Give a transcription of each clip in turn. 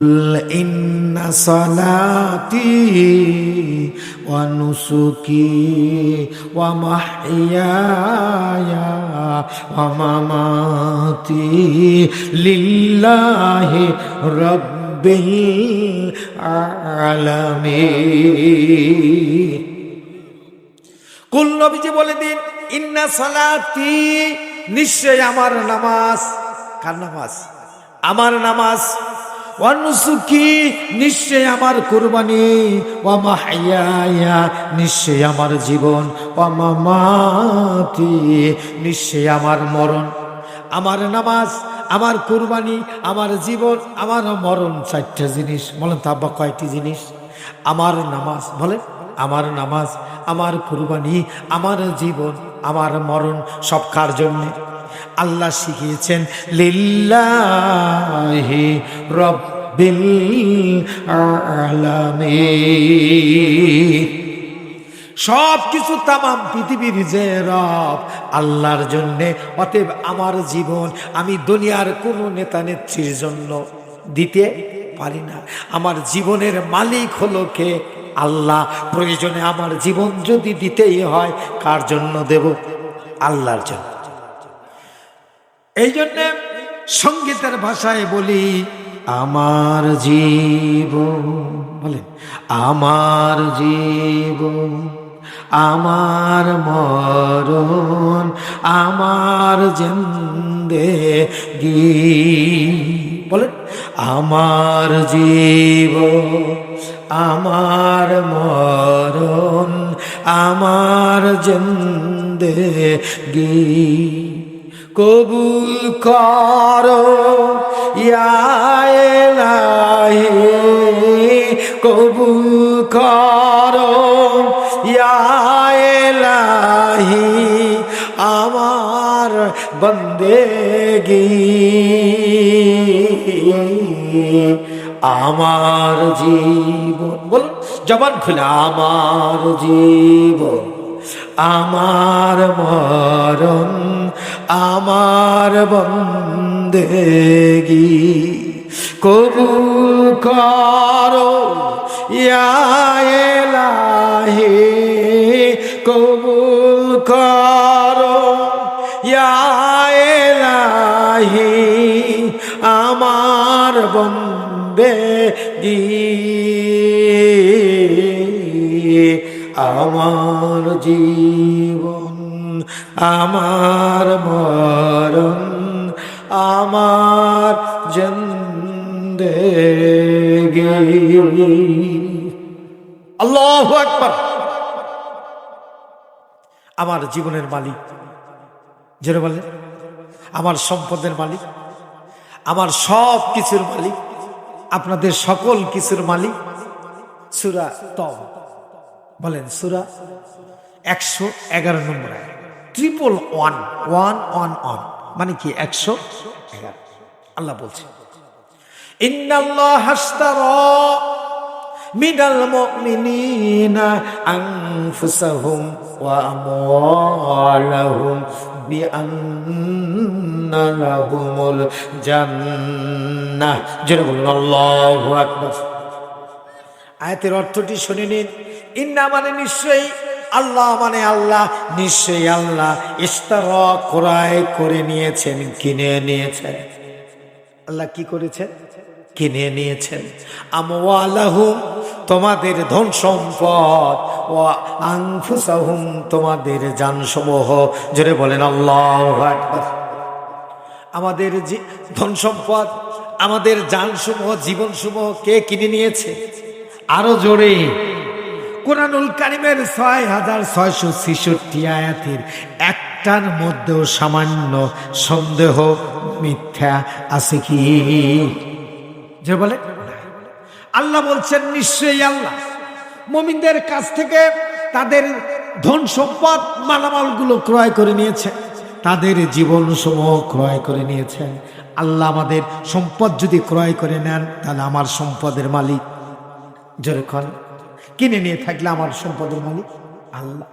قل إن صلاتي ونسكي ومحياي ومماتي لله رب العالمين কুল নবীজি বলে দিন ইন্না সালাতি নিশ্চয় আমার নামাজ কার নামাজ আমার নামাজ অনুসুকি নিশ্চয় আমার কুরবানি। ও মাহাইয়া নিশ্চয় আমার জীবন। ও মামাতি, নিশ্চয় আমার মরণ। আমার নামাজ, আমার কুরবানি, আমার জীবন, আমার মরণ চারটা জিনিস। বলেন তো আব্বা, কয়টি জিনিস? আমার নামাজ, বলেন। আমার নামাজ, আমার কুরবানি, আমার জীবন, আমার মরণ, সব কার জন্যে? আল্লাহ শিখিয়েছেন, লিল্লাহি রব্বিল আলামিন। সব কিছু তামাম পৃথিবীর যে রব আল্লাহর জন্যে, অতএব আমার জীবন আমি দুনিয়ার কোনো নেতা নেত্রীর জন্য দিতে পারি না। আমার জীবনের মালিক হলো কে? আল্লাহ। প্রয়োজনে আমার জীবন যদি দিতেই হয়, কার জন্য দেব? আল্লাহর জন্য। এই জন্যে সঙ্গীতের ভাষায় বলি, আমার জীবন। বলেন, আমার জীবন, আমার মরণ, আমার জেন্দে গি বলেন, আমার জীব আমার মরণ, আমার জেন্দে গি কবুল করো কবুল করো ইলাহি আমার বন্দেগি। আমার জীবন বল জবান খুলে আমার জীবন। আমার মরণ আমার বন্দেগি কবুল করো ইলাহি কবুল করো ইলাহি আমার বন্দেগি আমার জীবন, আমার মরণ, আমার আল্লাহ একবার আমার জীবনের মালিক। যেটা বলে আমার সম্পদের মালিক। আমার সব কিছুর মালিক। আপনাদের সকল কিছুর মালিক। সুরা তব বলেন, সুরা একশো এগারো নম্বর triple one one one one মানে কি, একশো এগারো। আল্লাহ বলছে মিনাল ওয়া আয়াতের অর্থটি শুনে নিন। ইন্না মানে নিশ্চয়ই আল্লাহ মানে আল্লাহ, নিশ্চয়ই আল্লাহ। ইস্তার ক্রয় করে নিয়েছেন, কিনে নিয়েছেন। আল্লাহ কি করেছেন? কিনে নিয়েছেন। তোমাদের ধন সম্পদ ও আনফুসাহুম, তোমাদের জানসমূহ। জোরে বলেন, আল্লাহ আমাদের ধন সম্পদ, আমাদের জানসমূহ, জীবনসমূহ কে কিনে নিয়েছে? আরও জোরে। কোরআনুল কারিমের ছয় হাজার ছয়শো ছেষট্টি আয়াতের একটার মধ্যেও সামান্য সন্দেহ, মিথ্যা আছে কি? যে বলে, আল্লাহ বলছেন, নিশ্চয়ই আল্লাহ মমিনদের কাছ থেকে তাদের ধন সম্পদ, মালামালগুলো ক্রয় করে নিয়েছে। তাদের জীবন সমূহ ক্রয় করে নিয়েছেন আল্লাহ আমাদের সম্পদ যদি ক্রয় করে নেন, তাহলে আমার সম্পদের মালিক। যেরকম কিনে নিয়ে থাকলে আমার সম্পদের মালিক? আল্লাহ।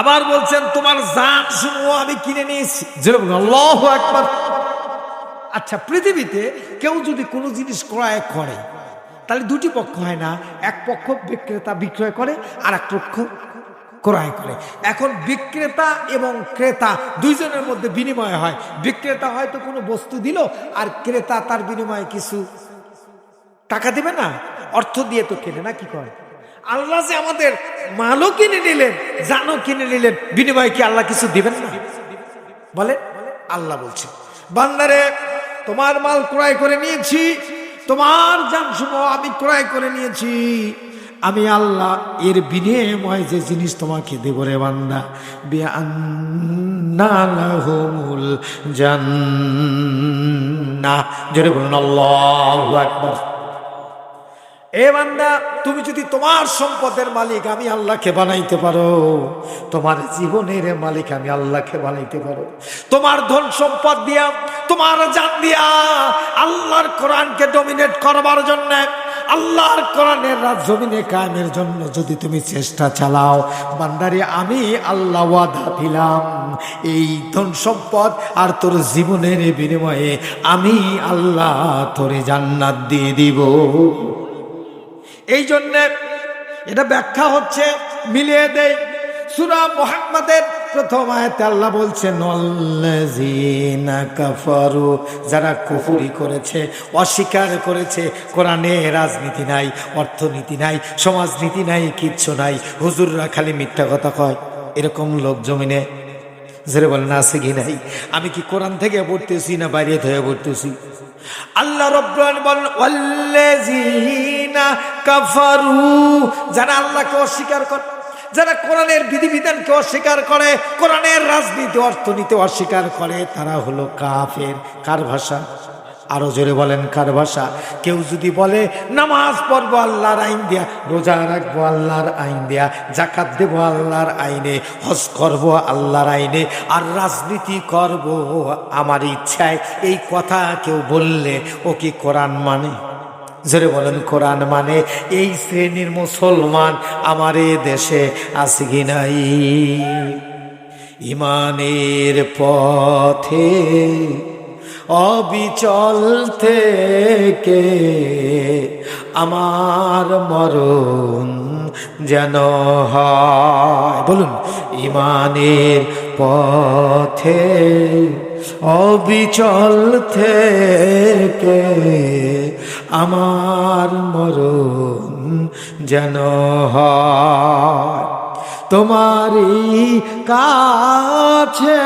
আবার বলছেন, তোমার জান সমূহ আমি কিনে নিয়েছি। যেরকম আল্লাহ একবার আচ্ছা পৃথিবীতে কেউ যদি কোনো জিনিস ক্রয় করে, তাহলে দুটি পক্ষ হয় না। এক পক্ষ বিক্রেতা বিক্রয় করে, আর এক পক্ষ ক্রয় করে। এখন বিক্রেতা এবং ক্রেতা দুইজনের মধ্যে বিনিময় হয়। বিক্রেতা হয়তো কোনো বস্তু দিল, আর ক্রেতা তার বিনিময়ে কিছু টাকা দেবে না। অর্থ দিয়ে তো কেনে না, কি করে আল্লাহ যে আমাদের মালও কিনে নিলেন জানো কিনে নিলেন, বিনিময়ে কি আল্লাহ কিছু দিবেন না? বলে, আল্লাহ বলছে, বান্দারে, তোমার মাল ক্রয় করে নিয়েছি, তোমার জানসমূহ আমি ক্রয় করে নিয়েছি। আমি আল্লাহ এর বিনিময় যে জিনিস তোমাকে দেব রে বান্দা বিআন্নালাহুমুল জান্নাহ। জোরে বলুন, আল্লাহু আকবার। এ বান্দা, তুমি যদি তোমার সম্পদের মালিক, আমি আল্লাহকে বানাইতে পারো। তোমার জীবনের মালিক, আমি আল্লাহকে বানাইতে পারো। তোমার ধন সম্পদ দিয়া, তোমার জান দিয়া, আল্লাহর কোরআনকে ডমিনেট করবার জন্য, আল্লাহর কোরআনের রাত জমিনে কায়েমের জন্য যদি তুমি চেষ্টা চালাও, বান্দারে, আমি আল্লাহ ওয়াদা দিলাম। এই ধন সম্পদ আর তোর জীবনের বিনিময়ে আমি আল্লাহ তোরে জান্নাত দিয়ে দিব। এই জন্যে এটা ব্যাখ্যা হচ্ছে, মিলিয়ে দেয় সুরা মোহাম্মদের প্রথম আয়তে আল্লাহ বলছেন "অল্লাযীনা কাফারু যারা কুফুরি করেছে, অস্বীকার করেছে, কোরআনে রাজনীতি নাই, অর্থনীতি নাই, সমাজনীতি নাই, কিচ্ছু নাই। হুজুররা খালি মিথ্যা কথা কয়। এরকম লোক জমিনে। জেরে বলেন, আছে কি নাই? আমি কি কোরআন থেকে পড়তেছি না বাইরে থেকে পড়তেছি? আল্লাহ রব্বান বলেন ওয়াল্লাযীনা কাফারু, যারা আল্লাহকে অস্বীকার করে, যারা কোরআনের বিধিবিধানকে অস্বীকার করে, কোরআনের রাজনীতি, অর্থনীতি অস্বীকার করে, তারা হলো কাফের। কার ভাষা? আরও জোরে বলেন, কার ভাষা? কেউ যদি বলে, নামাজ পড়ব আল্লাহর আইন দিয়া, রোজা রাখব আল্লাহর আইন দিয়া জাকাত দেবো আল্লাহর আইনে, হজ করব আল্লাহর আইনে, আর রাজনীতি করব আমার ইচ্ছায়, এই কথা কেউ বললে ও কি কোরআন মানে? জোরে বলেন, কোরআন মানে এই শ্রেণির মুসলমান আমার এ দেশে আছে কি নাই? ইমানের পথে অবিচল থেকে আমার মরণ যেন হয়। বলুন, ইমানের পথে অবিচল থেকে আমার মরণ যেন হয়। তোমারই কাছে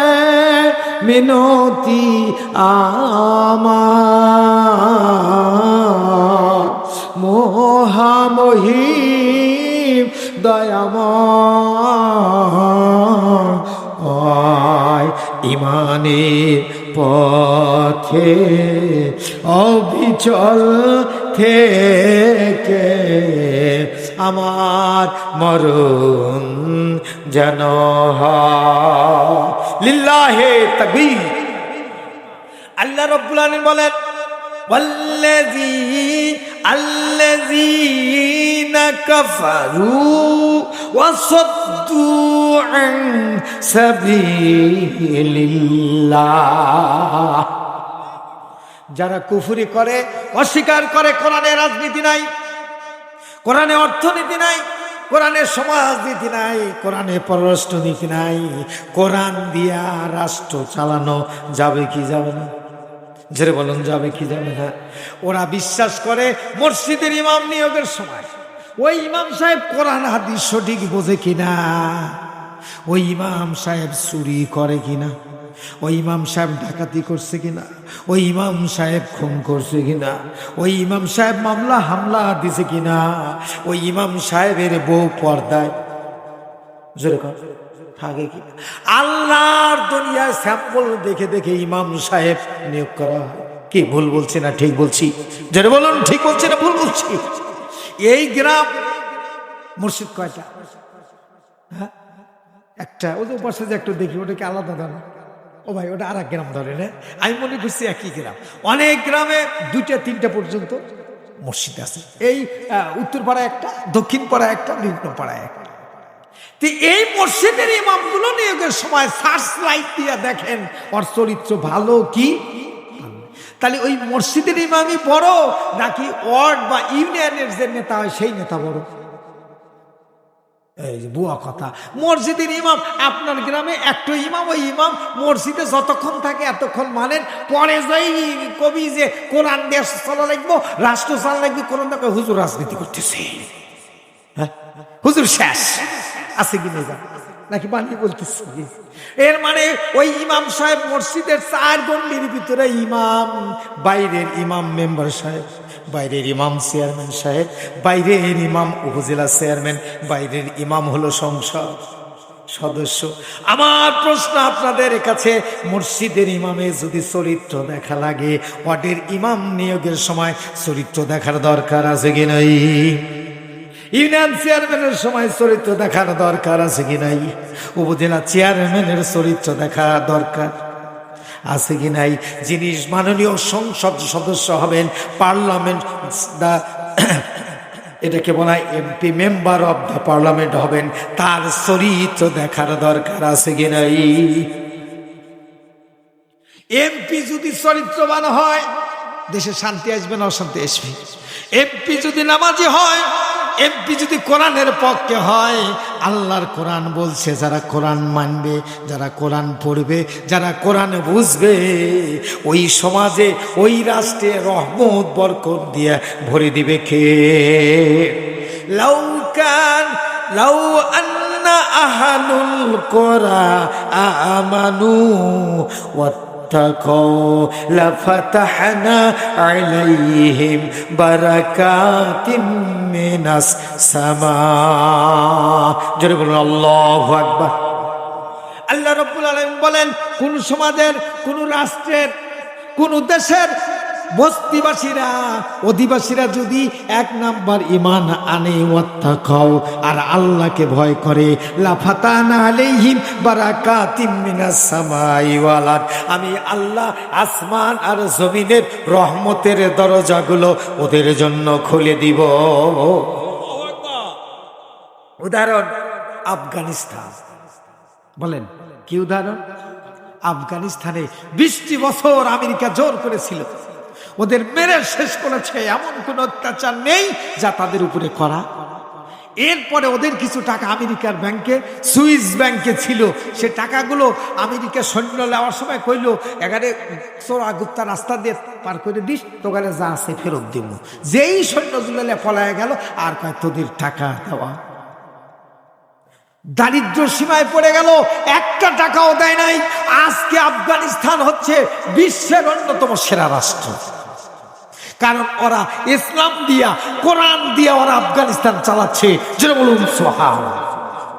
মিনতি আমার। মোহামহিম দয়াময়। ইমানের পথে অবিচল থেকে আমার মরণ যেন হয়। লিল্লাহে তকবীর আল্লাহ রব্বুল আলামিন বলেন والذي الذين كفروا وصدوا عن سبيل الله যারা কুফরি করে অস্বীকার করে কোরআনে রাজনীতি নাই কোরআনে অর্থনীতি নাই কোরআনের সমাজনীতি নাই কোরআনে পররাষ্ট্রনীতি নাই কোরআন দিয়া রাষ্ট্র চালানো যাবে কি যাবে না জেরে বলুন যাবে কি যাবে না ওরা বিশ্বাস করে মসজিদের ইমাম নিয়োগের সময় ওই ইমাম সাহেব কোরআন হাদিস সঠিক বোঝে কিনা? ওই ইমাম সাহেব চুরি করে কিনা? ওই ইমাম সাহেব ডাকাতি করছে কিনা? ওই ইমাম সাহেব খুন করছে কিনা? ওই ইমাম সাহেব মামলা হামলা দিছে কিনা? ওই ইমাম সাহেবের বউ পর্দায় জোরে কর, থাকে কি আল্লাহর দুনিয়ায় স্যাম্পল দেখে দেখে ইমাম সাহেব নিয়োগ করা কি ভুল বলছি না ঠিক বলছি? যেটা বলুন ঠিক বলছি না ভুল বলছি? এই গ্রাম মুর্শিদ কয়টা? হ্যাঁ? একটা ওদের পাশে যে একটা দেখি, ওটা কি আলাদা ধরে ও ভাই, ওটা আর এক গ্রাম ধরে না আমি মনে করছি একই গ্রাম। অনেক গ্রামে দুইটা, তিনটা পর্যন্ত মসজিদ আছে। এই উত্তর পাড়ায় একটা দক্ষিণ পাড়ায় একটা নিম্ন পাড়ায় একটা। তো এই মসজিদের ইমামগুলো নিয়োগের সময় সার্চ লাইট দিয়ে দেখেন, ওর চরিত্র ভালো কি? তাহলে ওই মসজিদের ইমামই বড় নাকি ওয়ার্ড বা ইউনিয়নের যে নেতা হয় সেই নেতা বড়? এই বুয়া কথা। মসজিদের ইমাম, আপনার গ্রামে একটা ইমাম, ওই ইমাম মসজিদে যতক্ষণ থাকে এতক্ষণ মানেন, পরে যাই কবি যে কোরআন দেশ চলা লাগবো রাষ্ট্র চলা লাগবে কোরআন দেখো হুজুর রাজনীতি করতেছে। হ্যাঁ? হুজুর শেষ। আছে কি নেই নাকি বানিয়ে বলতেছি। এর মানে ওই ইমাম সাহেব মসজিদের চার গন্ডির ভিতরে ইমাম, বাইরের ইমাম মেম্বার সাহেব, বাইরের ইমাম চেয়ারম্যান সাহেব, বাইরের ইমাম উপজেলা চেয়ারম্যান, বাইরের ইমাম হলো সংসদ সদস্য। আমার প্রশ্ন আপনাদের কাছে, মসজিদের ইমামে যদি চরিত্র দেখা লাগে, ওয়ার্ডের ইমাম নিয়োগের সময় চরিত্র দেখার দরকার আছে কি নাই? ইউনিয়ন চেয়ারম্যানের সময় চরিত্র দেখার দরকার আছে কি নাই? উপজেলা চেয়ারম্যানের চরিত্র দেখা দরকার আছে কি নাই? যিনি মাননীয় সংসদ সদস্য হবেন, পার্লামেন্ট দা এটাকে বলা MP member of the parliament হবেন, তার চরিত্র দেখার দরকার আছে কি নাই? এমপি যদি চরিত্রবান হয়, দেশে শান্তি আসবে না অশান্তি আসবে। এমপি যদি নামাজি হয় এমপি যদি কোরআনের পক্ষে হয় আল্লাহর কোরআন বলছে যারা কোরআন মানবে যারা কোরআন পড়বে যারা কোরআন বুঝবে ওই সমাজে ওই রাষ্ট্রে রহমত বরকত দিয়ে ভরে দিবে কে লাউকান লাউ আন্না আহানুল কোরা আমানু واتقوا لفتحنا عليهم بركات মিনাস সামা। জোরে বলুন, আল্লাহ আকবার। আল্লাহ রব্বুল আলম বলেন, কোন সমাজের, কোন রাষ্ট্রের, কোন দেশের বস্তিবাসীরা, অধিবাসীরা যদি এক নাম্বার ইমান আনে ওয়াত্তা খাও আর আল্লাহকে ভয় করে, লাফাতানা আলাইহিম বারাকাতিম মিনাস সামাই ওয়াল আরদ। আমি আল্লাহ আসমান আর জমিনের রহমতের দরজাগুলো ওদের জন্য খুলে দিব। উদাহরণ, আফগানিস্তান। বলেন, কি উদাহরণ? আফগানিস্তানে বিশটি বছর আমেরিকা জোর করেছিল। ওদের মেরে শেষ করেছে। এমন কোন অত্যাচার নেই যা তাদের উপরে করা। এরপরে ওদের কিছু টাকা আমেরিকার ব্যাংকে, সুইস ব্যাংকে ছিল। সে টাকাগুলো আমেরিকা সৈন্য নেওয়ার সময় কইল, এখানে চোরা গুপ্তা রাস্তা দিয়ে পার করে দিস, তোখানে যা আছে ফেরত দিব যেই সৈন্য জুলালে পলায় গেল, আর কয়, তোদের টাকা দেওয়া। দারিদ্র সীমায় পড়ে গেল, একটা টাকাও দেয় নাই। আজকে আফগানিস্তান হচ্ছে বিশ্বের অন্যতম সেরা রাষ্ট্র। কারণ ওরা ইসলাম দিয়া, কোরআন দিয়া ওরা আফগানিস্তান চালাচ্ছে। যেটা বলুন সোহান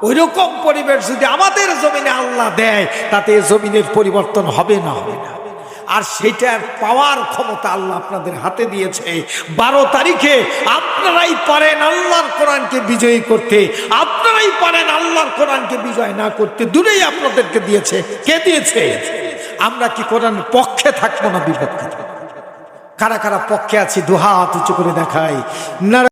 ওই রকম পরিবেশ যদি আমাদের জমিনে আল্লাহ দেয়, তাতে জমিনের পরিবর্তন হবে না হবে না। আর সেটার পাওয়ার ক্ষমতা আল্লাহ আপনাদের হাতে দিয়েছে। বারো তারিখে আপনারাই পারেন আল্লাহর কোরআনকে বিজয়ী করতে। আপনারাই পারেন আল্লাহর কোরআনকে বিজয় না করতে। দূরেই আপনাদেরকে দিয়েছে। কে দিয়েছে? আমরা কি কোরআনের পক্ষে থাকব না বিপক্ষে থাকব? কারা কারা পক্ষে আছে দুহাত উঁচু করে দেখায়